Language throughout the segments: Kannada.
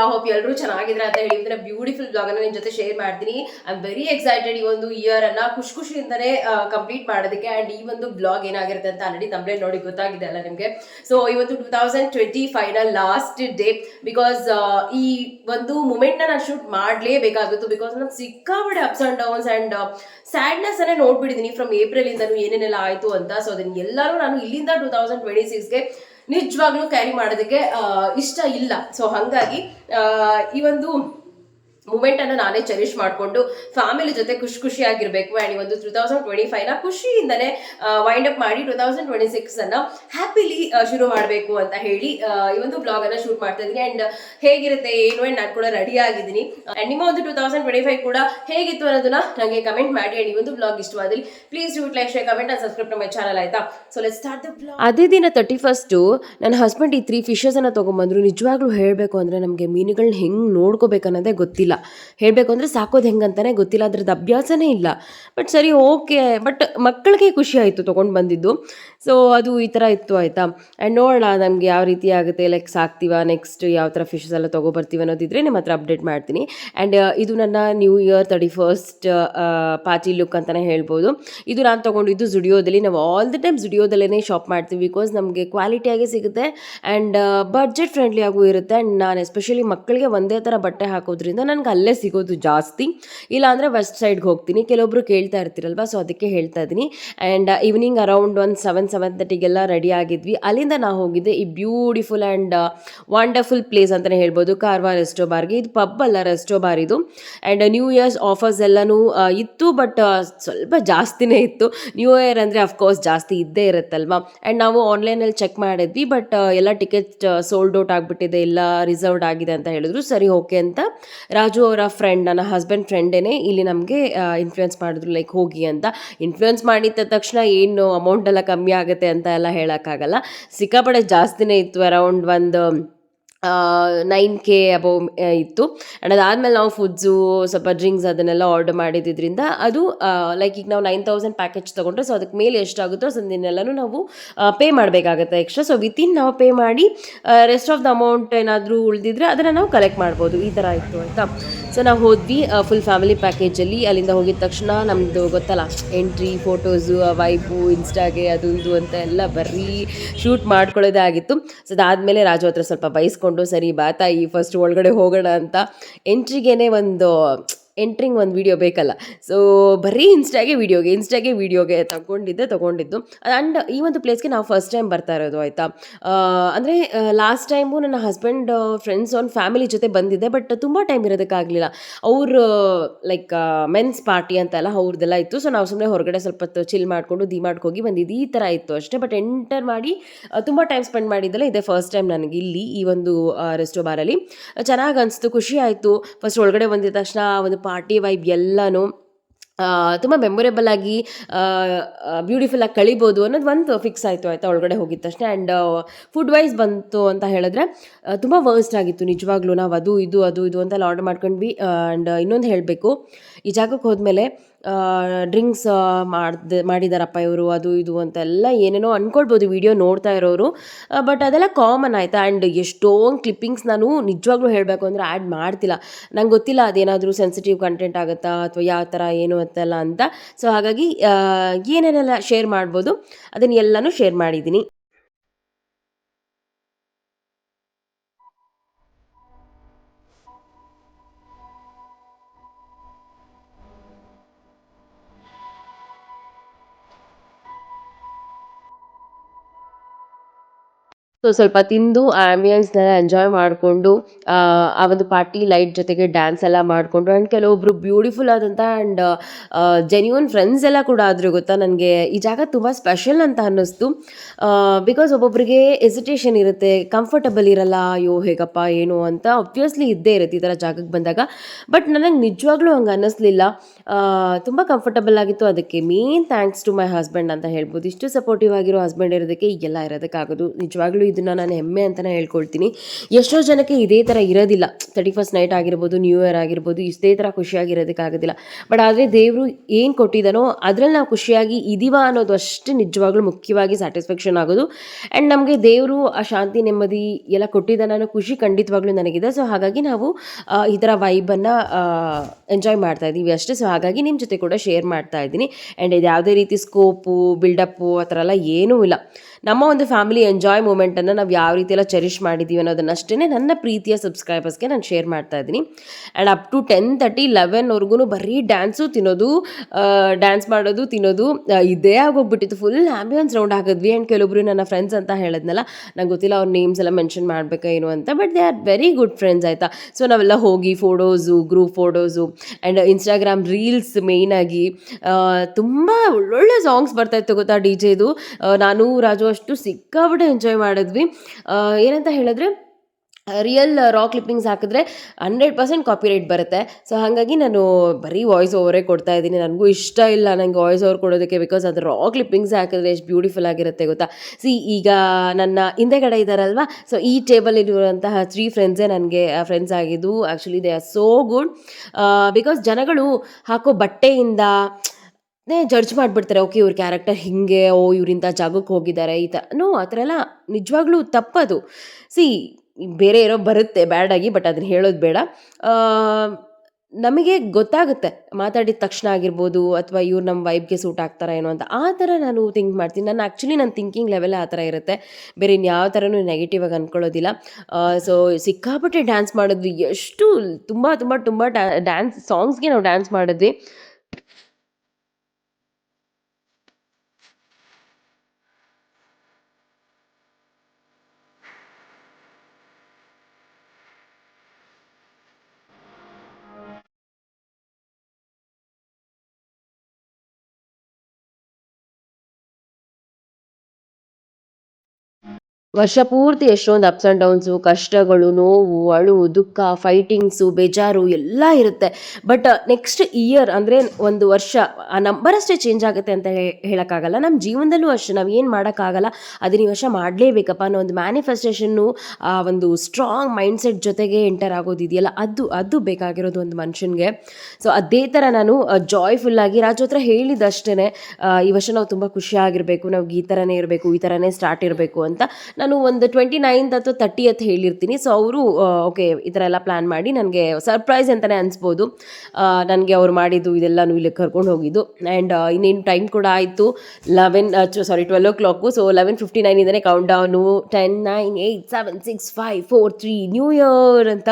ಹೇಗಿದ್ದೀರಾ ಹೋಪ್ ಎಲ್ಲರೂ ಚೆನ್ನಾಗಿದ್ರೆ ಅಂತ ಹೇಳಿ ಇವತ್ತಿನ ಬ್ಯೂಟಿಫುಲ್ ಬ್ಲಾಗ್ ಅನ್ನ ನಿಮ್ ಜೊತೆ ಶೇರ್ ಮಾಡ್ತೀನಿ. ಐ ಆಮ್ ವೆರಿ ಎಕ್ಸೈಟೆಡ್ ಈ ಒಂದು ಇಯರ್ ಅನ್ನ ಖುಷಿ ಖುಷಿಯಿಂದನೇ ಕಂಪ್ಲೀಟ್ ಮಾಡೋದಕ್ಕೆ. ಅಂಡ್ ಈ ಒಂದು ಬ್ಲಾಗ್ ಏನಾಗಿರುತ್ತೆ ಅಂತ ಆಲ್ರೆಡಿ ತಮ್ಮಳೆ ನೋಡಿ ಗೊತ್ತಾಗಿದೆ ಅಲ್ಲ ನಿಮಗೆ. ಸೊ ಈ ಒಂದು two thousand twenty final last day because ಈ ಒಂದು ಮೂಮೆಂಟ್ ನಾನು ಶೂಟ್ ಮಾಡಲೇಬೇಕಾಗಿತ್ತು. ಬಿಕಾಸ್ ನಾನು ಸಿಕ್ಕಾಪಟ್ಟೆ ups and downs and sadness ಅನ್ನೇ ನೋಡ್ಬಿಟ್ಟಿದ್ದೀನಿ ಫ್ರಮ್ ಏಪ್ರಿಲ್ ಇಂದನು ಏನೇನೆಲ್ಲ ಆಯಿತು ಅಂತ. ಸೊ ಅದನ್ನ ಎಲ್ಲರೂ ನಾನು ಇಲ್ಲಿಂದ ಟೂ ತೌಸಂಡ್ ಟ್ವೆಂಟಿ ಸಿಕ್ಸ್ಗೆ ನಿಜವಾಗ್ಲೂ ಕ್ಯಾರಿ ಮಾಡೋದಕ್ಕೆ ಇಷ್ಟ ಇಲ್ಲ. ಸೊ ಹಾಗಾಗಿ ಈ ಒಂದು ಮೂಮೆಂಟ್ ಅನ್ನ ನಾನೇ ಚೆರಿಶ್ ಮಾಡಿಕೊಂಡು ಫ್ಯಾಮಿಲಿ ಜೊತೆ ಖುಷಿ ಖುಷಿಯಾಗಿರ್ಬೇಕು. ಆ್ಯಂಡ್ ಒಂದು ಟೂ ತೌಸಂಡ್ ಟ್ವೆಂಟಿ ಫೈವ್ನ ಖುಷಿಯಿಂದನೇ ವೈಂಡ್ ಅಪ್ ಮಾಡಿ ಟೂ ತೌಸಂಡ್ ಟ್ವೆಂಟಿ ಸಿಕ್ಸ್ ಅನ್ನ ಹ್ಯಾಪಿಲಿ ಶುರು ಮಾಡಬೇಕು ಅಂತ ಹೇಳಿ ಈ ಒಂದು ಬ್ಲಾಗ್ ಅನ್ನ ಶೂಟ್ ಮಾಡ್ತಾ ಇದ್ದೀನಿ. ಅಂಡ್ ಹೇಗಿರುತ್ತೆ, ಏನು ಆ್ಯಂಡ್ ನಾನು ಕೂಡ ರೆಡಿ ಆಗಿದ್ದೀನಿ. ಅಂಡ್ ನಿಮ್ಮ ಒಂದು ಟೂ ತೌಸಂಡ್ ಟ್ವೆಂಟಿ ಫೈವ್ ಕೂಡ ಹೇಗಿತ್ತು ಅನ್ನೋದನ್ನ ನನಗೆ ಕಮೆಂಟ್ ಮಾಡಿ. ಅಂಡ್ ಈ ಒಂದು ಬ್ಲಾಗ್ ಇಷ್ಟವಾದಲ್ಲಿ please do like share comment and subscribe ನಮ್ಮ ಚಾನಲ್ ಆಯ್ತಾ? So let start the blog ಅದೇ ದಿನ ತರ್ಟಿ ಫಸ್ಟು ನನ್ನ ಹಸ್ಬೆಂಡ್ ಈ ತ್ರೀ ಅನ್ನ ತಗೊಂಡ್ಬಂದ್ರು ನಿಜವಾಗ್ಲೂ ಹೇಳಬೇಕು ಅಂದರೆ ನಮಗೆ ಮೀನುಗಳನ್ನ ಹೆಂಗೆ ನೋಡ್ಕೋಬೇಕನ್ನೋದೇ ಗೊತ್ತಿಲ್ಲ. ಹೇಳಬೇಕು ಅಂದರೆ ಸಾಕೋದು ಹೆಂಗಂತಾನೆ ಗೊತ್ತಿಲ್ಲ, ಅದ್ರದ್ದು ಅಭ್ಯಾಸನೇ ಇಲ್ಲ. ಬಟ್ ಸರಿ ಓಕೆ ಬಟ್ ಮಕ್ಕಳಿಗೆ ಖುಷಿ ಆಯಿತು ತೊಗೊಂಡು ಬಂದಿದ್ದು. ಸೊ ಅದು ಈ ಥರ ಇತ್ತು ಆಯಿತಾ? ಆ್ಯಂಡ್ ನೋಡೋಣ ನಮಗೆ ಯಾವ ರೀತಿ ಆಗುತ್ತೆ ಲೈಕ್ ಸಾಕ್ತೀವ ನೆಕ್ಸ್ಟ್ ಯಾವ ಥರ ಫಿಶಸ್ ಎಲ್ಲ ತೊಗೊಬರ್ತೀವಿ ಅನ್ನೋದಿದ್ರೆ ನಿಮ್ಮ ಹತ್ರ ಅಪ್ಡೇಟ್ ಮಾಡ್ತೀನಿ. ಆ್ಯಂಡ್ ಇದು ನನ್ನ new year thirty first party look ಅಂತಲೇ ಹೇಳ್ಬೋದು. ಇದು ನಾನು ತೊಗೊಂಡಿದ್ದು ಜುಡಿಯೋದಲ್ಲಿ ನಾವು ಆಲ್ ದ ಟೈಮ್ ಜುಡಿಯೋದಲ್ಲೇ ಶಾಪ್ ಮಾಡ್ತೀವಿ ಬಿಕಾಸ್ ನಮಗೆ ಕ್ವಾಲಿಟಿಯಾಗಿ ಸಿಗುತ್ತೆ. ಆ್ಯಂಡ್ ಬಡ್ಜೆಟ್ ಫ್ರೆಂಡ್ಲಿ ಆಗೂ ಇರುತ್ತೆ. ಆ್ಯಂಡ್ ನಾನು ಎಸ್ಪೆಷಲಿ ಮಕ್ಕಳಿಗೆ ಒಂದೇ ಥರ ಬಟ್ಟೆ ಹಾಕೋದ್ರಿಂದ ನನಗೆ ಅಲ್ಲೇ ಸಿಗೋದು ಜಾಸ್ತಿ. ಇಲ್ಲಾಂದರೆ ವೆಸ್ಟ್ ಸೈಡ್ಗೆ ಹೋಗ್ತೀನಿ. ಕೆಲವೊಬ್ರು ಕೇಳ್ತಾ ಇರ್ತೀರಲ್ವ ಸೊ ಅದಕ್ಕೆ ಹೇಳ್ತಾ ಇದ್ದೀನಿ. ಆ್ಯಂಡ್ ಈವ್ನಿಂಗ್ ಅರೌಂಡ್ ಒಂದು ಸೆವೆನ್ ಸೆವೆನ್ ತರ್ಟಿಗೆಲ್ಲ ರೆಡಿ ಆಗಿದ್ವಿ. ಅಲ್ಲಿಂದ ನಾವು ಹೋಗಿದ್ದೆ ಈ ಬ್ಯೂಟಿಫುಲ್ ಆ್ಯಂಡ್ ವಂಡರ್ಫುಲ್ ಪ್ಲೇಸ್ ಅಂತಲೇ ಹೇಳ್ಬೋದು. ಕಾರ್ವಾರ್ ರೆಸ್ಟೋ ಬಾರ್ಗೆ ಇದು ಪಬ್ ಅಲ್ಲ ರೆಸ್ಟೋ ಬಾರ್ ಇದು. ಆ್ಯಂಡ್ ನ್ಯೂ ಇಯರ್ಸ್ ಆಫರ್ಸ್ ಎಲ್ಲನೂ ಇತ್ತು ಬಟ್ ಸ್ವಲ್ಪ ಜಾಸ್ತಿನೇ ಇತ್ತು. ನ್ಯೂ ಇಯರ್ ಅಂದರೆ ಅಫ್ಕೋರ್ಸ್ ಜಾಸ್ತಿ ಇದ್ದೇ ಇರುತ್ತಲ್ವಾ? ಆ್ಯಂಡ್ ನಾವು ಆನ್ಲೈನಲ್ಲಿ ಚೆಕ್ ಮಾಡಿದ್ವಿ ಬಟ್ ಎಲ್ಲ ಟಿಕೆಟ್ ಸೋಲ್ಡ್ ಔಟ್ ಆಗಿಬಿಟ್ಟಿದೆ, ಎಲ್ಲ ರಿಸರ್ವ್ಡ್ ಆಗಿದೆ ಅಂತ ಹೇಳಿದ್ರು. ಸರಿ ಓಕೆ ಅಂತ. ರಾಜು ಅವರ ಫ್ರೆಂಡ್ ನನ್ನ ಹಸ್ಬೆಂಡ್ ಫ್ರೆಂಡೇನೆ ಇಲ್ಲಿ ನಮಗೆ ಇನ್ಫ್ಲುಯೆನ್ಸ್ ಮಾಡಿದ್ರು ಲೈಕ್ ಹೋಗಿ ಅಂತ. ಇನ್ಫ್ಲುಯೆನ್ಸ್ ಮಾಡಿದ ತಕ್ಷಣ ಏನು ಅಮೌಂಟ್ ಎಲ್ಲ ಕಮ್ಮಿ ಆಗುತ್ತೆ ಅಂತ ಎಲ್ಲ ಹೇಳೋಕ್ಕಾಗಲ್ಲ. ಸಿಕ್ಕಾಪಡೆ ಜಾಸ್ತಿನೇ ಇತ್ತು ಅರೌಂಡ್ ಒಂದು ನೈನ್ ಕೆ ಅಬೌವ್ ಇತ್ತು. ಆ್ಯಂಡ್ ಅದಾದಮೇಲೆ ನಾವು ಫುಡ್ಸು ಸ್ವಲ್ಪ ಡ್ರಿಂಕ್ಸ್ ಅದನ್ನೆಲ್ಲ ಆರ್ಡರ್ ಮಾಡಿದ್ದರಿಂದ ಅದು ಲೈಕ್ ಈಗ ನಾವು ನೈನ್ ತೌಸಂಡ್ ಪ್ಯಾಕೇಜ್ ತೊಗೊಂಡ್ರೆ ಸೊ ಅದಕ್ಕೆ ಮೇಲೆ ಎಷ್ಟಾಗುತ್ತೋ ಸೊ ಅದನ್ನೆಲ್ಲನೂ ನಾವು ಪೇ ಮಾಡಬೇಕಾಗುತ್ತೆ ಎಕ್ಸ್ಟ್ರಾ ಸೊ ವಿತಿನ್ ನಾವು ಪೇ ಮಾಡಿ ರೆಸ್ಟ್ ಆಫ್ ದ ಅಮೌಂಟ್ ಏನಾದರೂ ಉಳಿದಿದ್ರೆ ಅದನ್ನು ನಾವು ಕಲೆಕ್ಟ್ ಮಾಡ್ಬೋದು. ಈ ಥರ ಇತ್ತು ಆಯಿತಾ? ಸೊ ನಾವು ಹೋದ್ವಿ ಫುಲ್ ಫ್ಯಾಮಿಲಿ ಪ್ಯಾಕೇಜಲ್ಲಿ ಅಲ್ಲಿಂದ ಹೋಗಿದ ತಕ್ಷಣ ನಮ್ಮದು ಗೊತ್ತಲ್ಲ ಎಂಟ್ರಿ ಫೋಟೋಸು ವೈಬು ಇನ್ಸ್ಟಾಗೆ ಅದು ಇದು ಅಂತ ಎಲ್ಲ ಬರೀ ಶೂಟ್ ಮಾಡ್ಕೊಳ್ಳೋದೇ ಆಗಿತ್ತು. ಸೊ ಅದಾದಮೇಲೆ ರಾಜು ಹತ್ರ ಸ್ವಲ್ಪ ಬೈಸ್ಕೊಂಡು, ಸರಿ ಬಾ ತಾಯಿ ಫಸ್ಟ್ ಒಳಗಡೆ ಹೋಗೋಣ ಅಂತ. ಎಂಟ್ರಿಗೇನೆ ಒಂದು ಎಂಟ್ರಿಂಗ್ ಒಂದು ವಿಡಿಯೋ ಬೇಕಲ್ಲ. ಸೊ ಬರೀ ಇನ್ಸ್ಟಾಗೆ ವೀಡಿಯೋಗೆ ಇನ್ಸ್ಟಾಗೆ ವೀಡಿಯೋಗೆ ತಗೊಂಡಿದ್ದೆ, ತೊಗೊಂಡಿದ್ದು. ಆ್ಯಂಡ್ ಈ ಒಂದು ಪ್ಲೇಸ್ಗೆ ನಾವು ಫಸ್ಟ್ ಟೈಮ್ ಬರ್ತಾ ಇರೋದು, ಆಯಿತಾ? ಅಂದರೆ ಲಾಸ್ಟ್ ಟೈಮು ನನ್ನ ಹಸ್ಬೆಂಡ್ ಫ್ರೆಂಡ್ಸ್ ಒಂದು ಫ್ಯಾಮಿಲಿ ಜೊತೆ ಬಂದಿದ್ದೆ ಬಟ್ ತುಂಬ ಟೈಮ್ ಇರೋದಕ್ಕಾಗಲಿಲ್ಲ. ಅವರು ಲೈಕ್ ಮೆನ್ಸ್ ಪಾರ್ಟಿ ಅಂತೆಲ್ಲ ಅವ್ರದ್ದೆಲ್ಲ ಇತ್ತು. ಸೊ ನಾವು ಸುಮ್ಮನೆ ಹೊರಗಡೆ ಸ್ವಲ್ಪ ಹೊತ್ತು ಚಿಲ್ ಮಾಡಿಕೊಂಡು ಡಿಮಾರ್ಟ್ಗೆ ಹೋಗಿ ಬಂದಿದ್ದು. ಈ ಥರ ಇತ್ತು ಅಷ್ಟೇ. ಬಟ್ ಎಂಟರ್ ಮಾಡಿ ತುಂಬ ಟೈಮ್ ಸ್ಪೆಂಡ್ ಮಾಡಿದ್ದಲ್ಲ ಇದೆ ಫಸ್ಟ್ ಟೈಮ್ ನನಗೆ ಇಲ್ಲಿ ಈ ಒಂದು ರೆಸ್ಟೋ ಬಾರಲ್ಲಿ ಚೆನ್ನಾಗಿ ಅನಿಸ್ತು, ಖುಷಿ ಆಯಿತು. ಫಸ್ಟ್ ಒಳಗಡೆ ಬಂದಿದ್ದ ತಕ್ಷಣ ಒಂದು ಪಾರ್ಟಿ ವೈಬ್ ಎಲ್ಲನೂ ತುಂಬ ಮೆಮೊರೇಬಲ್ ಆಗಿ ಬ್ಯೂಟಿಫುಲ್ ಆಗಿ ಕಳಿಬೋದು ಅನ್ನೋದು ಒಂದು ಫಿಕ್ಸ್ ಆಯಿತು ಆಯಿತಾ, ಒಳಗಡೆ ಹೋಗಿದ ತಕ್ಷಣ. ಆ್ಯಂಡ್ ಫುಡ್ ವೈಸ್ ಬಂತು ಅಂತ ಹೇಳಿದ್ರೆ ತುಂಬ ವರ್ಸ್ಟ್ ಆಗಿತ್ತು. ನಿಜವಾಗ್ಲೂ ನಾವು ಅದು, ಇದು ಅದು, ಇದು ಅಂತೆಲ್ಲ ಆರ್ಡರ್ ಮಾಡ್ಕೊಂಡ್ವಿ. ಆ್ಯಂಡ್ ಇನ್ನೊಂದು ಹೇಳಬೇಕು. ಈ ಜಾಗಕ್ಕೆ ಹೋದ್ಮೇಲೆ ಡ್ರಿಂಕ್ಸ್ ಮಾಡ್ದೆ, ಮಾಡಿದಾರಪ್ಪ ಇವರು, ಅದು, ಇದು ಅಂತೆಲ್ಲ ಏನೇನೋ ಅಂದ್ಕೊಳ್ಬೋದು ವಿಡಿಯೋ ನೋಡ್ತಾ ಇರೋರು. ಬಟ್ ಅದೆಲ್ಲ ಕಾಮನ್ ಆಯಿತಾ? ಆ್ಯಂಡ್ ಎಷ್ಟೊಂದು ಕ್ಲಿಪ್ಪಿಂಗ್ಸ್ ನಾನು ನಿಜವಾಗ್ಲೂ ಹೇಳಬೇಕು ಅಂದರೆ ಆ್ಯಡ್ ಮಾಡ್ತಿಲ್ಲ. ನಂಗೆ ಗೊತ್ತಿಲ್ಲ ಅದೇನಾದರೂ ಸೆನ್ಸಿಟಿವ್ ಕಂಟೆಂಟ್ ಆಗುತ್ತಾ? ಅಥವಾ ಯಾವ ಥರ ಏನು ಅಂತೆಲ್ಲ ಅಂತ. ಸೊ ಹಾಗಾಗಿ ಏನೇನೆಲ್ಲ ಶೇರ್ ಮಾಡ್ಬೋದು ಅದನ್ನೆಲ್ಲನೂ ಶೇರ್ ಮಾಡಿದ್ದೀನಿ ಸೊ ಸ್ವಲ್ಪ ತಿಂದು ಆ್ಯಂಬಿಯನ್ಸ್ನೆಲ್ಲ ಎಂಜಾಯ್ ಮಾಡಿಕೊಂಡು, ಆ ಒಂದು ಪಾರ್ಟಿ ಲೈಟ್ ಜೊತೆಗೆ ಡ್ಯಾನ್ಸ್ ಎಲ್ಲ ಮಾಡಿಕೊಂಡು ಆ್ಯಂಡ್ ಕೆಲವೊಬ್ಬರು ಬ್ಯೂಟಿಫುಲ್ ಆದಂಥ ಆ್ಯಂಡ್ ಜೆನ್ಯೂನ್ ಫ್ರೆಂಡ್ಸ್ ಎಲ್ಲ ಕೂಡ ಆದರೂ ಗೊತ್ತಾ ನನಗೆ. ಈ ಜಾಗ ತುಂಬ ಸ್ಪೆಷಲ್ ಅಂತ ಅನ್ನಿಸ್ತು. ಬಿಕಾಸ್ ಒಬ್ಬೊಬ್ಬರಿಗೆ ಎಸಿಟೇಷನ್ ಇರುತ್ತೆ ಕಂಫರ್ಟಬಲ್ ಇರಲ್ಲ, ಅಯ್ಯೋ, ಹೇಗಪ್ಪ, ಏನು ಅಂತ ಒಬ್ವಿಯಸ್ಲಿ ಇದ್ದೇ ಇರುತ್ತೆ ಈ ಥರ ಜಾಗಕ್ಕೆ ಬಂದಾಗ. ಬಟ್ ನನಗೆ ನಿಜವಾಗ್ಲೂ ಹಂಗೆ ಅನ್ನಿಸ್ಲಿಲ್ಲ. ತುಂಬ ಕಂಫರ್ಟಬಲ್ ಆಗಿತ್ತು. ಅದಕ್ಕೆ main thanks to my husband ಅಂತ ಹೇಳ್ಬೋದು. ಇಷ್ಟು ಸಪೋರ್ಟಿವ್ ಆಗಿರೋ ಹಸ್ಬೆಂಡ್ ಇರೋದಕ್ಕೆ ಈಗೆಲ್ಲ ಇರೋದಕ್ಕಾಗೋದು. ನಿಜವಾಗ್ಲೂ ಇದನ್ನು ನಾನು ಹೆಮ್ಮೆ ಅಂತಲೇ ಹೇಳ್ಕೊಳ್ತೀನಿ. ಎಷ್ಟೋ ಜನಕ್ಕೆ ಇದೇ ಥರ ಇರೋದಿಲ್ಲ. ತರ್ಟಿ ಫಸ್ಟ್ ನೈಟ್ ಆಗಿರ್ಬೋದು ನ್ಯೂ ಇಯರ್ ಆಗಿರ್ಬೋದು ಇಷ್ಟೇ ಥರ ಖುಷಿಯಾಗಿರೋದಕ್ಕಾಗೋದಿಲ್ಲ. ಬಟ್ ಆದರೆ ದೇವರು ಏನು ಕೊಟ್ಟಿದ್ದಾನೋ ಅದರಲ್ಲಿ ನಾವು ಖುಷಿಯಾಗಿ ಇದೀವ ಅನ್ನೋದು ಅಷ್ಟು ನಿಜವಾಗ್ಲೂ ಮುಖ್ಯವಾಗಿ ಸ್ಯಾಟಿಸ್ಫ್ಯಾಕ್ಷನ್ ಆಗೋದು. ಆ್ಯಂಡ್ ನಮಗೆ ದೇವರು ಆ ಶಾಂತಿ, ನೆಮ್ಮದಿ ಎಲ್ಲ ಕೊಟ್ಟಿದ್ದಾನೆ ಖುಷಿ ಖಂಡಿತವಾಗ್ಲೂ ನನಗಿದೆ. ಸೊ ಹಾಗಾಗಿ ನಾವು ಈ ಥರ ವೈಬನ್ನು ಎಂಜಾಯ್ ಮಾಡ್ತಾ ಇದ್ದೀವಿ ಅಷ್ಟೇ. ಸೊ ಹಾಗಾಗಿ ನಿಮ್ಮ ಜೊತೆ ಕೂಡ ಶೇರ್ ಮಾಡ್ತಾ ಇದ್ದೀನಿ. ಆ್ಯಂಡ್ ಇದು ಯಾವುದೇ ರೀತಿ ಸ್ಕೋಪು ಬಿಲ್ಡಪ್ಪು ಆ ಥರ ಎಲ್ಲ ಏನೂ ಇಲ್ಲ. ನಮ್ಮ ಒಂದು ಫ್ಯಾಮಿಲಿ ಎಂಜಾಯ್ ಮೂಮೆಂಟನ್ನು ನಾವು ಯಾವ ರೀತಿ ಎಲ್ಲ ಚೆರಿಷ್ ಮಾಡಿದ್ದೀವಿ ಅನ್ನೋದನ್ನಷ್ಟೇ ನನ್ನ ಪ್ರೀತಿಯ ಸಬ್ಸ್ಕ್ರೈಬರ್ಸ್ಗೆ ನಾನು ಶೇರ್ ಮಾಡ್ತಾ ಇದ್ದೀನಿ. And up to ten thirty ಲೆವೆನ್ವರೆಗೂ ಬರೀ ಡ್ಯಾನ್ಸು ತಿನ್ನೋದು ಡ್ಯಾನ್ಸ್ ಮಾಡೋದು, ತಿನ್ನೋದು ಇದೇ ಆಗೋಗ್ಬಿಟ್ಟಿತ್ತು. ಫುಲ್ ಆ್ಯಂಬಿಯನ್ಸ್ ರೌಂಡ್ ಹಾಕಿದ್ವಿ. ಆ್ಯಂಡ್ ಕೆಲವೊಬ್ರು ನನ್ನ ಫ್ರೆಂಡ್ಸ್ ಅಂತ ಹೇಳಿದ್ನಲ್ಲ, ನಂಗೆ ಗೊತ್ತಿಲ್ಲ ಅವ್ರ ನೇಮ್ಸ್ ಎಲ್ಲ ಮೆನ್ಷನ್ ಮಾಡಬೇಕಾ, ಏನು ಅಂತ but they are very good friends ಆಯಿತಾ? ಸೊ ನಾವೆಲ್ಲ ಹೋಗಿ photos group photos and Instagram reels ಮೇಯ್ನಾಗಿ ತುಂಬ ಒಳ್ಳೊಳ್ಳೆ ಸಾಂಗ್ಸ್ ಬರ್ತಾಯಿತ್ತು ಗೊತ್ತಾ? ಡಿ ಜೆದು ನಾನು, ರಾಜು ಅಷ್ಟು ಸಿಕ್ಕಾಬಿಟ್ಟೆ ಎಂಜಾಯ್ ಮಾಡಿದ್ವಿ. ಏನಂತ ಹೇಳಿದ್ರೆ ರಿಯಲ್ ರಾ ಕ್ಲಿಪ್ಪಿಂಗ್ಸ್ ಹಾಕಿದ್ರೆ ಹಂಡ್ರೆಡ್ ಪರ್ಸೆಂಟ್ ಕಾಪಿರೈಟ್ ಬರುತ್ತೆ. ಸೊ ಹಾಗಾಗಿ ನಾನು ಬರೀ ವಾಯ್ಸ್ ಓವರೇ ಕೊಡ್ತಾ ಇದ್ದೀನಿ. ನನಗೂ ಇಷ್ಟ ಇಲ್ಲ ನನಗೆ ವಾಯ್ಸ್ ಓವರ್ ಕೊಡೋದಕ್ಕೆ ಬಿಕಾಸ್ ಅದು ರಾ ಕ್ಲಿಪ್ಪಿಂಗ್ಸ್ ಹಾಕಿದ್ರೆ ಎಷ್ಟು ಬ್ಯೂಟಿಫುಲ್ ಆಗಿರುತ್ತೆ ಗೊತ್ತಾ? ಸಿ ಈಗ ನನ್ನ ಹಿಂದೆಗಡೆ ಇದ್ದಾರಲ್ವಾ ಸೊ ಈ ಟೇಬಲಲ್ಲಿರುವಂತಹ ತ್ರೀ ಫ್ರೆಂಡ್ಸೇ ನನಗೆ ಫ್ರೆಂಡ್ಸ್ ಆಗಿದ್ದು. Actually they are so good because ಜನಗಳು ಹಾಕೋ ಬಟ್ಟೆಯಿಂದ ಜಡ್ಜ್ ಮಾಡಿಬಿಡ್ತಾರೆ, ಓಕೆ, ಇವ್ರ ಕ್ಯಾರೆಕ್ಟರ್ ಹಿಂಗೆ, ಓ, ಇವರಿಂದ ಜಾಗಕ್ಕೆ ಹೋಗಿದ್ದಾರೆ, ಈ ಥರ ನೋ ಆ ಥರ ಎಲ್ಲ ನಿಜವಾಗ್ಲೂ ತಪ್ಪದು. ಸಿ ಬೇರೆ ಏನೋ ಬರುತ್ತೆ ಬ್ಯಾಡಾಗಿ ಬಟ್ ಅದನ್ನ ಹೇಳೋದು ಬೇಡ. ನಮಗೆ ಗೊತ್ತಾಗುತ್ತೆ, ಮಾತಾಡಿದ ತಕ್ಷಣ ಆಗಿರ್ಬೋದು, ಅಥವಾ ಇವ್ರು ನಮ್ಮ ವೈಬ್ಗೆ ಸೂಟ್ ಆಗ್ತಾರೆ ಏನೋ ಅಂತ. ಆ ಥರ ನಾನು ಥಿಂಕ್ ಮಾಡ್ತೀನಿ. ನಾನು ಆ್ಯಕ್ಚುಲಿ ನನ್ನ ಥಿಂಕಿಂಗ್ ಲೆವೆಲ್ ಆ ಥರ ಇರುತ್ತೆ. ಬೇರೆ ಇನ್ಯಾವ ಥರನೂ ನೆಗೆಟಿವ್ ಆಗಿ ಅಂದ್ಕೊಳ್ಳೋದಿಲ್ಲ ಸೊ ಸಿಕ್ಕಾಪಟ್ಟೆ ಡ್ಯಾನ್ಸ್ ಮಾಡಿದ್ವಿ. ಎಷ್ಟು, ತುಂಬ ತುಂಬ ತುಂಬ ಡ್ಯಾನ್ಸ್ ಸಾಂಗ್ಸ್ಗೆ ನಾವು ಡ್ಯಾನ್ಸ್ ಮಾಡಿದ್ವಿ. ವರ್ಷ ಪೂರ್ತಿ ಎಷ್ಟೊಂದು ಅಪ್ಸ್ ಆ್ಯಂಡ್ ಡೌನ್ಸು ಕಷ್ಟಗಳು, ನೋವು ಅಳು ದುಃಖ ಫೈಟಿಂಗ್ಸು ಬೇಜಾರು ಎಲ್ಲ ಇರುತ್ತೆ. ಬಟ್ ನೆಕ್ಸ್ಟ್ ಇಯರ್ ಅಂದರೆ ಒಂದು ವರ್ಷ, ಆ ನಂಬರ್ ಅಷ್ಟೇ ಚೇಂಜ್ ಆಗುತ್ತೆ ಅಂತ ಹೇಳೋಕ್ಕಾಗಲ್ಲ. ನಮ್ಮ ಜೀವನದಲ್ಲೂ ಅಷ್ಟೇ, ನಾವು ಏನು ಮಾಡೋಕ್ಕಾಗಲ್ಲ ಅದನ್ನ ಈ ವರ್ಷ ಮಾಡಲೇಬೇಕಪ್ಪ ಅನ್ನೋ ಒಂದು ಮ್ಯಾನಿಫೆಸ್ಟೇಷನ್ನು ಆ ಒಂದು ಸ್ಟ್ರಾಂಗ್ ಮೈಂಡ್ಸೆಟ್ ಜೊತೆಗೆ ಎಂಟರ್ ಆಗೋದಿದೆಯಲ್ಲ? ಅದು ಅದು ಬೇಕಾಗಿರೋದು ಒಂದು ಮನುಷ್ಯನಿಗೆ. ಸೊ ಅದೇ ಥರ ನಾನು ಜಾಯ್ಫುಲ್ಲಾಗಿ ರಾಜು ಹತ್ರ ಹೇಳಿದಷ್ಟೇ ಈ ವರ್ಷ ನಾವು ತುಂಬ ಖುಷಿಯಾಗಿರಬೇಕು ನಾವು ಈ ಥರನೇ ಇರಬೇಕು, ಈ ಥರನೇ ಸ್ಟಾರ್ಟ್ ಇರಬೇಕು ಅಂತ. ನಾನು ಒಂದು ಟ್ವೆಂಟಿ ನೈನ್ತ್ ಅಥವಾ ತರ್ಟಿ ಅಂತ ಹೇಳಿರ್ತೀನಿ. ಸೊ ಅವರು ಓಕೆ ಈ ಥರ ಎಲ್ಲ ಪ್ಲ್ಯಾನ್ ಮಾಡಿ ನನಗೆ ಸರ್ಪ್ರೈಸ್ ಅಂತಲೇ ಅನಿಸ್ಬೋದು. ನನಗೆ ಅವ್ರು ಮಾಡಿದ್ದು ಇದೆಲ್ಲನೂ ಇಲ್ಲಿ ಕರ್ಕೊಂಡು ಹೋಗಿದ್ದು. ಆ್ಯಂಡ್ ಇನ್ನೇನು ಟೈಮ್ ಕೂಡ ಆಯಿತು. Eleven sorry twelve o'clock so eleven fifty nine ಇಂದನೇ count down ten nine eight seven six five four three new year ಅಂತ.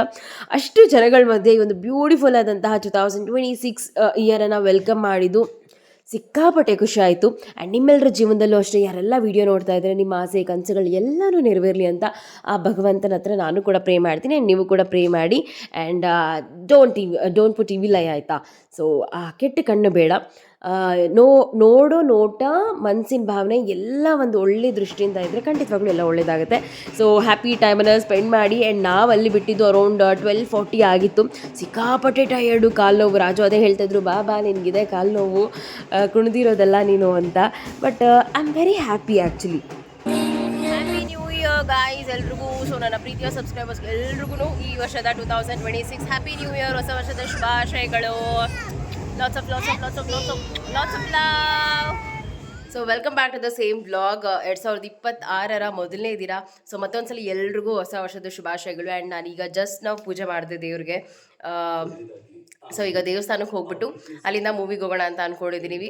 ಅಷ್ಟು ಜನಗಳ ಮಧ್ಯೆ ಈ ಒಂದು ಬ್ಯೂಟಿಫುಲ್ ಆದಂತಹ ಟು ತೌಸಂಡ್ ಟ್ವೆಂಟಿ ಸಿಕ್ಸ್ ಇಯರನ್ನು ವೆಲ್ಕಮ್ ಮಾಡಿದ್ದು. ಸಿಕ್ಕಾಪಟ್ಟೆ ಖುಷಿ ಆಯಿತು ಆ್ಯಂಡ್ ನಿಮ್ಮೆಲ್ಲರ ಜೀವನದಲ್ಲೂ ಅಷ್ಟೇ ಯಾರೆಲ್ಲ ವಿಡಿಯೋ ನೋಡ್ತಾ ಇದ್ದಾರೆ ನಿಮ್ಮ ಆಸೆ, ಕನಸುಗಳು ಎಲ್ಲನೂ ನೆರವೇರಲಿ ಅಂತ ಆ ಭಗವಂತನ ಹತ್ರ ನಾನು ಕೂಡ ಪ್ರೇ ಮಾಡ್ತೀನಿ. ಆ್ಯಂಡ್ ನೀವು ಕೂಡ ಪ್ರೇ ಮಾಡಿ. ಆ್ಯಂಡ್ ಡೋಂಟ್ ಟಿ ಡೋಂಟ್ ಪುಟ್ ಟಿ ಲೈ ಆಯಿತಾ? ಸೊ ಆ ಕೆಟ್ಟ ಕಣ್ಣು ಬೇಡ. ನೋ, ನೋಡೋ ನೋಟ ಮನಸ್ಸಿನ ಭಾವನೆ ಎಲ್ಲ ಒಂದು ಒಳ್ಳೆ ದೃಷ್ಟಿಯಿಂದ ಇದ್ದರೆ ಖಂಡಿತವಾಗ್ಲೂ ಎಲ್ಲ ಒಳ್ಳೇದಾಗುತ್ತೆ. ಸೊ ಹ್ಯಾಪಿ ಟೈಮನ್ನು ಸ್ಪೆಂಡ್ ಮಾಡಿ ಆ್ಯಂಡ್ ನಾವು ಅಲ್ಲಿ ಬಿಟ್ಟಿದ್ದು ಅರೌಂಡ್ ಟ್ವೆಲ್ ಫಾರ್ಟಿ ಆಗಿತ್ತು. ಸಿಕ್ಕಾಪಟ್ಟೆ ಟಯರ್ಡು ಕಾಲು ನೋವು. ರಾಜು ಅದೇ ಹೇಳ್ತಿದ್ರು ಬಾ ಬಾ, ನಿನಗಿದೆ ಕಾಲು ನೋವು. ಕುಣಿದಿರೋದಲ್ಲ ನೀನು ಅಂತ. But I am very happy actually guys ಎಲ್ರಿಗೂ. ಸೊ ನನ್ನ ಪ್ರೀತಿಯ ಸಬ್ಸ್ಕ್ರೈಬರ್ಸ್ ಎಲ್ರಿಗೂ ಈ ವರ್ಷದ two thousand twenty six happy new year ಹೊಸ ವರ್ಷದ ಶುಭಾಶಯಗಳು. Lots of lots of lots of lots of lots of love. So welcome back to the same blog ಎರಡು ಸಾವಿರದ ಇಪ್ಪತ್ತಾರರ ಮೊದಲನೇ ದಿನ. ಸೊ ಮತ್ತೊಂದ್ಸಲ ಎಲ್ರಿಗೂ ಹೊಸ ವರ್ಷದ ಶುಭಾಶಯಗಳು. ಆ್ಯಂಡ್ ನಾನೀಗ ಜಸ್ಟ್ ನಾವು ಪೂಜೆ ಮಾಡಿದೆ ದೇವ್ರಿಗೆ. ಸೊ ಈಗ ದೇವಸ್ಥಾನಕ್ಕೆ ಹೋಗ್ಬಿಟ್ಟು ಅಲ್ಲಿಂದ ಮೂವಿಗೆ ಹೋಗೋಣ ಅಂತ ಅಂದ್ಕೊಂಡಿದ್ದೀವಿ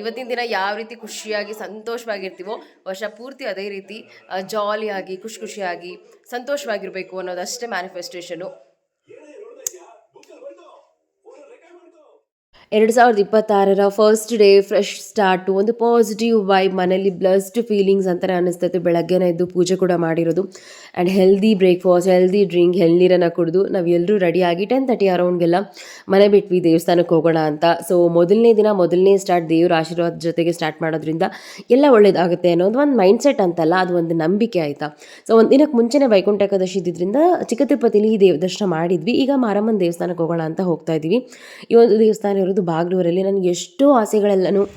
ಇವತ್ತಿನ ದಿನ ಯಾವ ರೀತಿ ಖುಷಿಯಾಗಿ, ಸಂತೋಷವಾಗಿರ್ತೀವೋ, ವರ್ಷ ಪೂರ್ತಿ ಅದೇ ರೀತಿ ಜಾಲಿಯಾಗಿ ಖುಷಿ ಖುಷಿಯಾಗಿ, ಸಂತೋಷವಾಗಿರಬೇಕು ಅನ್ನೋದಷ್ಟೇ ಮ್ಯಾನಿಫೆಸ್ಟೇಷನು ಎರಡು ಸಾವಿರದ ಇಪ್ಪತ್ತಾರರ ಫಸ್ಟ್ ಡೇ ಫ್ರೆಶ್ ಸ್ಟಾರ್ಟು ಒಂದು ಪಾಸಿಟಿವ್ ವೈಬ್ ಮನೇಲಿ ಬ್ಲಸ್ಡ್ ಫೀಲಿಂಗ್ಸ್ ಅಂತಲೇ ಅನ್ನಿಸ್ತೈತೆ. ಬೆಳಗ್ಗೆನೇ ಎದ್ದು ಪೂಜೆ ಕೂಡ ಮಾಡಿರೋದು. And healthy breakfast healthy drink ನೀರನ್ನು ಕುಡಿದು ನಾವು ಎಲ್ಲರೂ ರೆಡಿಯಾಗಿ ಟೆನ್ ತರ್ಟಿ ಅರೌಂಡ್ಗೆಲ್ಲ ಮನೆ ಬಿಟ್ವಿ, ದೇವಸ್ಥಾನಕ್ಕೆ ಹೋಗೋಣ ಅಂತ. ಸೊ ಮೊದಲನೇ ದಿನ, ಮೊದಲನೇ ಸ್ಟಾರ್ಟ್ ದೇವ್ರ ಆಶೀರ್ವಾದ ಜೊತೆಗೆ ಸ್ಟಾರ್ಟ್ ಮಾಡೋದ್ರಿಂದ ಎಲ್ಲ ಒಳ್ಳೇದಾಗುತ್ತೆ ಅನ್ನೋದು ಒಂದು ಮೈಂಡ್ ಸೆಟ್ ಅಂತಲ್ಲ, ಅದು ಒಂದು ನಂಬಿಕೆ ಆಯಿತಾ? ಸೊ ಒಂದು ದಿನಕ್ಕೆ ಮುಂಚೆನೇ ವೈಕುಂಠ ಏಕಾದಶಿ ಇದ್ದಿದ್ದರಿಂದ ಚಿಕ್ಕ ತಿರುಪತಿಲಿ ದೇವ ದರ್ಶನ ಮಾಡಿದ್ವಿ. ಈಗ ಮಾರಮ್ಮನ ದೇವಸ್ಥಾನಕ್ಕೆ ಹೋಗೋಣ ಅಂತ ಹೋಗ್ತಾ ಇದ್ದೀವಿ ಈ ಒಂದು ದೇವಸ್ಥಾನ ಇರೋದು ಬಾಗ್ಲೂರಲ್ಲಿ. ನನಗೆ ಎಷ್ಟೋ ಆಸೆಗಳೆಲ್ಲನೂ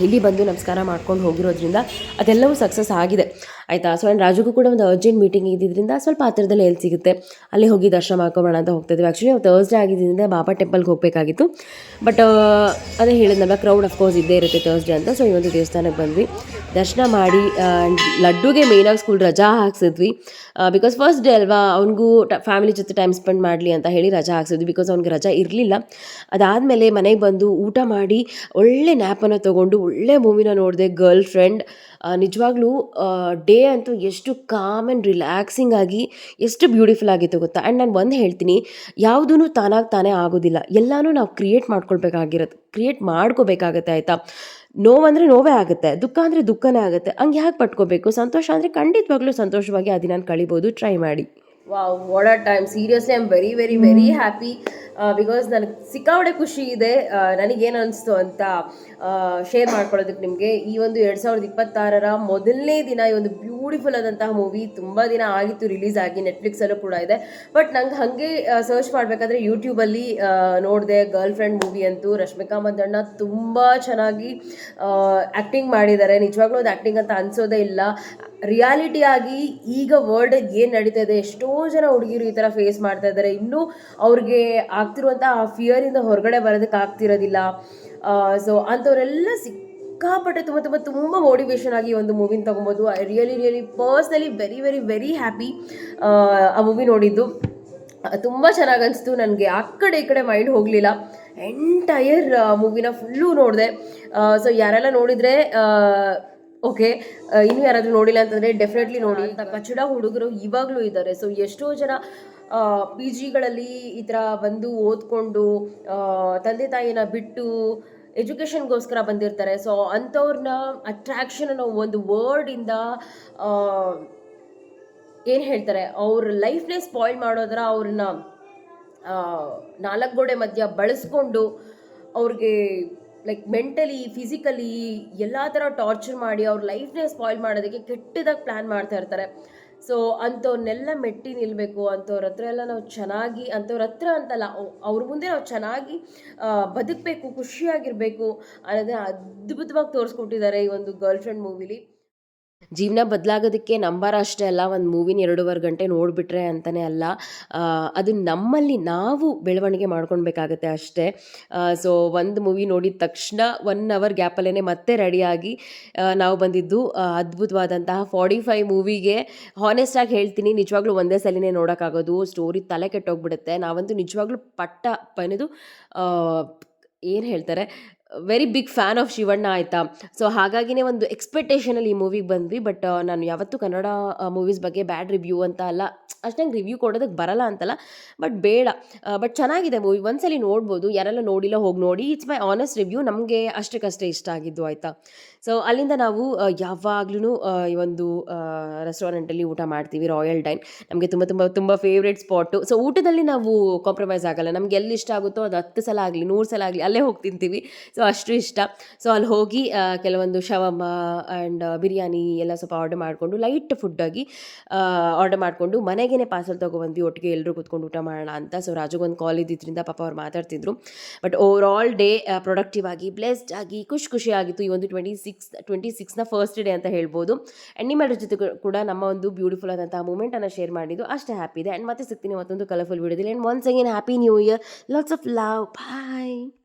ಇಲ್ಲಿ ಬಂದು ನಮಸ್ಕಾರ ಮಾಡ್ಕೊಂಡು ಹೋಗಿರೋದ್ರಿಂದ ಅದೆಲ್ಲವೂ ಸಕ್ಸಸ್ ಆಗಿದೆ. ಆಯಿತಾ? ಸೊ ಆ್ಯಂಡ್ ರಾಜುಗೂ ಕೂಡ ಒಂದು ಅರ್ಜೆಂಟ್ ಮೀಟಿಂಗ್ ಇದ್ದಿದ್ದರಿಂದ ಸ್ವಲ್ಪ ಹತ್ತಿರದಲ್ಲಿ ಎಲ್ಲಿ ಸಿಗುತ್ತೆ? ಅಲ್ಲಿ ಹೋಗಿ ದರ್ಶನ ಮಾಡ್ಕೊಬೋಣ ಅಂತ ಹೋಗ್ತಾ ಇದ್ವಿ ಆ್ಯಕ್ಚುಲಿ ನಾವು ತರ್ಸ್ಡೇ ಆಗಿದ್ದರಿಂದ ಬಾಬಾ ಟೆಂಪಲ್ಗೆ ಹೋಗಬೇಕಾಗಿತ್ತು. ಬಟ್ ಅದೇ ಹೇಳಿದ್ನಲ್ಲ ಕ್ರೌಡ್ ಅಫ್ಕೋರ್ಸ್ ಇದ್ದೇ ಇರುತ್ತೆ ತರ್ಸ್ಡೇ ಅಂತ. ಸೊ ಈ ಒಂದು ದೇವಸ್ಥಾನಕ್ಕೆ ಬಂದ್ವಿ. ದರ್ಶನ ಮಾಡಿ ಲಡ್ಡುಗೆ ಮೇಯ್ನಾಗಿ ಸ್ಕೂಲ್ ರಜಾ ಹಾಕ್ಸಿದ್ವಿ. ಬಿಕಾಸ್ ಫಸ್ಟ್ ಡೇ ಅಲ್ವಾ, ಅವನಿಗೂ ಫ್ಯಾಮಿಲಿ ಜೊತೆ ಟೈಮ್ ಸ್ಪೆಂಡ್ ಮಾಡಲಿ ಅಂತ ಹೇಳಿ ರಜಾ ಹಾಕ್ಸಿದ್ವಿ. ಬಿಕಾಸ್ ಅವ್ನಿಗೆ ರಜಾ ಇರಲಿಲ್ಲ. ಅದಾದಮೇಲೆ ಮನೆಗೆ ಬಂದು ಊಟ ಮಾಡಿ, ಒಳ್ಳೆ ನ್ಯಾಪನ್ನು ತೊಗೊಂಡು, ಒಳ್ಳೆ ಮೂವಿನ ನೋಡಿದೆ ಗರ್ಲ್ ಫ್ರೆಂಡ್ ನಿಜವಾಗ್ಲೂ ಡೇ ಅಂತೂ ಎಷ್ಟು ಕಾಮ್ ಆ್ಯಂಡ್ ರಿಲ್ಯಾಕ್ಸಿಂಗ್ ಆಗಿ ಎಷ್ಟು ಬ್ಯೂಟಿಫುಲ್ ಆಗಿತ್ತು ಗೊತ್ತಾ? ಆ್ಯಂಡ್ ನಾನು ಒಂದು ಹೇಳ್ತೀನಿ ಯಾವುದೂ ತಾನಾಗಿ ತಾನೇ ಆಗೋದಿಲ್ಲ. ಎಲ್ಲನೂ ನಾವು ಕ್ರಿಯೇಟ್ ಮಾಡ್ಕೊಳ್ಬೇಕಾಗಿರೋದು ಕ್ರಿಯೇಟ್ ಮಾಡ್ಕೋಬೇಕಾಗತ್ತೆ ಆಯಿತಾ? ನೋವಂದರೆ ನೋವೇ ಆಗುತ್ತೆ ದುಃಖ ಅಂದರೆ ದುಃಖನೇ ಆಗುತ್ತೆ. ಹಂಗೆ ಯಾಕೆ ಪಟ್ಕೋಬೇಕು? ಸಂತೋಷ ಅಂದರೆ ಖಂಡಿತವಾಗ್ಲೂ ಸಂತೋಷವಾಗಿ ಆ ದಿನ ಕಳಿಬೋದು ಟ್ರೈ ಮಾಡಿ. Wow what time seriously I am very very very happy because ನನಗೆ ಸಿಕ್ಕಾಪಟ್ಟೆ ಖುಷಿ ಇದೆ. ನನಗೇನು ಅನಿಸ್ತು ಅಂತ ಶೇರ್ ಮಾಡ್ಕೊಳ್ಳೋದಕ್ಕೆ ನಿಮಗೆ. ಈ ಒಂದು ಎರಡು ಸಾವಿರದ ಇಪ್ಪತ್ತಾರರ ಮೊದಲನೇ ದಿನ ಈ ಒಂದು ಬ್ಯೂಟಿಫುಲ್ ಆದಂತಹ ಮೂವಿ. ತುಂಬ ದಿನ ಆಗಿತ್ತು ರಿಲೀಸ್ ಆಗಿ ನೆಟ್ಫ್ಲಿಕ್ಸಲ್ಲೂ ಕೂಡ ಇದೆ. ಬಟ್ ನಂಗೆ ಹಾಗೆ ಸರ್ಚ್ ಮಾಡಬೇಕಾದ್ರೆ ಯೂಟ್ಯೂಬಲ್ಲಿ ನೋಡಿದೆ ಗರ್ಲ್ ಫ್ರೆಂಡ್ ಮೂವಿ ಅಂತೂ ರಶ್ಮಿಕಾ ಮಂದಣ್ಣ ತುಂಬ ಚೆನ್ನಾಗಿ ಆ್ಯಕ್ಟಿಂಗ್ ಮಾಡಿದ್ದಾರೆ. ನಿಜವಾಗ್ಲೂ ಅದು ಆ್ಯಕ್ಟಿಂಗ್ ಅಂತ ಅನ್ಸೋದೇ ಇಲ್ಲ. ರಿಯಾಲಿಟಿ ಆಗಿ ಈಗ ವರ್ಲ್ಡ್ ಏನು ನಡೀತಾ ಇದೆ, ಎಷ್ಟೋ ಜನ ಹುಡುಗಿರು ಈ ಥರ ಫೇಸ್ ಮಾಡ್ತಾ ಇದ್ದಾರೆ. ಇನ್ನೂ ಅವ್ರಿಗೆ ಆಗ್ತಿರುವಂಥ ಆ ಫಿಯರಿಂದ ಹೊರಗಡೆ ಬರೋದಕ್ಕೆ ಆಗ್ತಿರೋದಿಲ್ಲ. ಸೊ ಅಂಥವರೆಲ್ಲ ಸಿಕ್ಕಾಪಟ್ಟೆ ತುಂಬ ತುಂಬ ತುಂಬ ಮೋಟಿವೇಶನ್ ಆಗಿ ಒಂದು ಮೂವಿನ ತೊಗೊಬೋದು. I really really personally very very very happy ಆ ಮೂವಿ ನೋಡಿದ್ದು. ತುಂಬ ಚೆನ್ನಾಗಿ ಅನಿಸ್ತು. ನನಗೆ ಆ ಕಡೆ ಈ ಕಡೆ ಮೈಂಡ್ ಹೋಗಲಿಲ್ಲ. ಎಂಟೈರ್ ಮೂವಿನ ಫುಲ್ಲು ನೋಡಿದೆ. ಸೊ ಯಾರೆಲ್ಲ ನೋಡಿದರೆ ಓಕೆ ಇನ್ನೂ ಯಾರಾದರೂ ನೋಡಿಲ್ಲ ಅಂತಂದರೆ ಡೆಫಿನೆಟ್ಲಿ ನೋಡಿ. ಅಂತ ಕಚ್ಚಡ ಹುಡುಗರು ಇವಾಗಲೂ ಇದ್ದಾರೆ. ಸೊ ಎಷ್ಟೋ ಜನ ಪಿ ಜಿಗಳಲ್ಲಿ ಈ ಥರ ಬಂದು ಓದ್ಕೊಂಡು ತಂದೆ ತಾಯಿನ ಬಿಟ್ಟು ಎಜುಕೇಷನ್ಗೋಸ್ಕರ ಬಂದಿರ್ತಾರೆ. ಸೊ ಅಂಥವ್ರನ್ನ ಅಟ್ರ್ಯಾಕ್ಷನ್ ಅನ್ನೋ ಒಂದು ವರ್ಡಿಂದ ಏನು ಹೇಳ್ತಾರೆ, ಅವ್ರ ಲೈಫ್ನೇ ಸ್ಪಾಯ್ಲ್ ಮಾಡೋದ್ರ ಅವ್ರನ್ನ ನಾಲ್ಕು ಗೋಡೆ ಮಧ್ಯ ಬಳಸ್ಕೊಂಡು ಅವ್ರಿಗೆ ಲೈಕ್ ಮೆಂಟಲಿ ಫಿಸಿಕಲಿ ಎಲ್ಲ ಥರ ಟಾರ್ಚರ್ ಮಾಡಿ ಅವ್ರ ಲೈಫ್ನೇ ಸ್ಪಾಯ್ಲ್ ಮಾಡೋದಕ್ಕೆ ಕೆಟ್ಟದಾಗಿ ಪ್ಲ್ಯಾನ್ ಮಾಡ್ತಾ ಇರ್ತಾರೆ. ಸೊ ಅಂಥವ್ರನ್ನೆಲ್ಲ ಮೆಟ್ಟಿ ನಿಲ್ಲಬೇಕು ಅಂಥವ್ರ ಹತ್ರ ಎಲ್ಲ ನಾವು ಚೆನ್ನಾಗಿ, ಅಂಥವ್ರ ಹತ್ರ ಅಂತಲ್ಲ, ಅವ್- ಅವ್ರ ಮುಂದೆ ನಾವು ಚೆನ್ನಾಗಿ ಬದುಕಬೇಕು, ಖುಷಿಯಾಗಿರಬೇಕು ಅನ್ನೋದನ್ನ ಅದ್ಭುತವಾಗಿ ತೋರಿಸ್ಕೊಟ್ಟಿದ್ದಾರೆ ಈ ಒಂದು ಗರ್ಲ್ ಫ್ರೆಂಡ್ ಮೂವಿಲಿ. ಜೀವನ ಬದಲಾಗೋದಕ್ಕೆ ನಂಬರ್ ಅಷ್ಟೇ ಅಲ್ಲ, ಒಂದು ಮೂವಿನ ಎರಡೂವರೆ ಗಂಟೆ ನೋಡಿಬಿಟ್ರೆ ಅಂತಲೇ ಅಲ್ಲ ಅದು ನಮ್ಮಲ್ಲಿ ನಾವು ಬೆಳವಣಿಗೆ ಮಾಡ್ಕೊಳ್ಬೇಕಾಗತ್ತೆ ಅಷ್ಟೇ. ಸೊ ಒಂದು ಮೂವಿ ನೋಡಿದ ತಕ್ಷಣ ಒನ್ ಅವರ್ ಗ್ಯಾಪಲ್ಲೇ ಮತ್ತೆ ರೆಡಿಯಾಗಿ ನಾವು ಬಂದಿದ್ದು ಅದ್ಭುತವಾದಂತಹ ಫಾರ್ಟಿ ಫೈವ್ ಮೂವಿಗೆ ಹಾನೆಸ್ಟಾಗಿ ಹೇಳ್ತೀನಿ, ನಿಜವಾಗ್ಲೂ ಒಂದೇ ಸಲಿನೇ ನೋಡೋಕ್ಕಾಗೋದು ಸ್ಟೋರಿ ತಲೆ ಕೆಟ್ಟೋಗ್ಬಿಡುತ್ತೆ. ನಾವಂತೂ ನಿಜವಾಗ್ಲೂ ಪಟ್ಟ, ಪನೆದು ಏನು ಹೇಳ್ತಾರೆ very big fan of Shivanna ಆಯಿತಾ. ಸೊ ಹಾಗಾಗಿನೇ ಒಂದು ಎಕ್ಸ್ಪೆಕ್ಟೇಷನಲ್ಲಿ ಈ ಮೂವಿಗೆ ಬಂದ್ವಿ ಬಟ್ ನಾನು ಯಾವತ್ತೂ ಕನ್ನಡ ಮೂವೀಸ್ ಬಗ್ಗೆ ಬ್ಯಾಡ್ ರಿವ್ಯೂ ಅಂತ ಅಲ್ಲ. ಅಷ್ಟಂಗೆ ರಿವ್ಯೂ ಕೊಡೋದಕ್ಕೆ ಬರಲ್ಲ ಅಂತಲ್ಲ ಬಟ್ ಬೇಡ. ಬಟ್ ಚೆನ್ನಾಗಿದೆ ಮೂವಿ ಒಂದ್ಸಲಿ ನೋಡ್ಬೋದು. ಯಾರೆಲ್ಲ ನೋಡಿಲ್ಲ, ಹೋಗಿ ನೋಡಿ. ಇಟ್ಸ್ ಮೈ ಆನೆಸ್ಟ್ ರಿವ್ಯೂ ನಮಗೆ ಅಷ್ಟಕ್ಕಷ್ಟೇ ಇಷ್ಟ ಆಗಿದ್ದು ಆಯಿತಾ? ಸೊ ಅಲ್ಲಿಂದ ನಾವು ಯಾವಾಗ್ಲೂ ಈ ಒಂದು ರೆಸ್ಟೋರೆಂಟಲ್ಲಿ ಊಟ ಮಾಡ್ತೀವಿ ರಾಯಲ್ ಡೈನ್ ನಮಗೆ ತುಂಬ ತುಂಬ ತುಂಬ ಫೇವ್ರೇಟ್ ಸ್ಪಾಟು ಸೊ ಊಟದಲ್ಲಿ ನಾವು ಕಾಂಪ್ರಮೈಸ್ ಆಗಲ್ಲ. ನಮ್ಗೆ ಎಲ್ಲಿ ಇಷ್ಟ ಆಗುತ್ತೋ ಅದು ಹತ್ತು ಸಲ ಆಗಲಿ, ನೂರು ಸಲ ಆಗಲಿ, ಅಲ್ಲೇ ಹೋಗಿ ತಿಂತೀವಿ. ಸೊ ಅಷ್ಟು ಇಷ್ಟ. ಸೊ ಅಲ್ಲಿ ಹೋಗಿ ಕೆಲವೊಂದು ಶವಮ ಆ್ಯಂಡ್ ಬಿರಿಯಾನಿ ಎಲ್ಲ ಸ್ವಲ್ಪ ಆರ್ಡರ್ ಮಾಡಿಕೊಂಡು ಲೈಟ್ ಫುಡ್ಡಾಗಿ ಆರ್ಡರ್ ಮಾಡಿಕೊಂಡು ಮನೆಗೇ ಪಾರ್ಸಲ್ ತೊಗೊಬಂದ್ವಿ, ಒಟ್ಟಿಗೆ ಎಲ್ಲರೂ ಕೂತ್ಕೊಂಡು ಊಟ ಮಾಡೋಣ ಅಂತ. ಸೊ ರಾಜುಗೊಂದು ಕಾಲ್ ಇದ್ದಿದ್ದರಿಂದ ಪಾಪ ಅವ್ರು ಮಾತಾಡ್ತಿದ್ರು. But over all day productive ಆಗಿ ಬ್ಲೆಸ್ಡ್ ಆಗಿ, ಖುಷಿ ಖುಷಿ ಆಗಿತ್ತು ಈ ಒಂದು ಟ್ವೆಂಟಿ ಸಿಕ್ಸ್ ಟ್ವೆಂಟಿ ಸಿಕ್ಸ್ನ ಫಸ್ಟ್ ಡೇ ಅಂತ ಹೇಳ್ಬೋದು. ಆ್ಯಂಡ್ ಜೊತೆ ಕೂಡ ನಮ್ಮ ಒಂದು ಬ್ಯೂಟಿಫುಲ್ ಆದಂತಹ ಮೂಮೆಂಟನ್ನು ಶೇರ್ ಮಾಡಿದ್ದು ಅಷ್ಟೇ ಹ್ಯಾಪಿ ಇದೆ. ಆ್ಯಂಡ್ ಮತ್ತೆ ಸಿಗ್ತೀನಿ ಮತ್ತೊಂದು ಕಲರ್ಫುಲ್ ವಿಡಿಯೋದಲ್ಲಿ and once again happy new year lots of love bye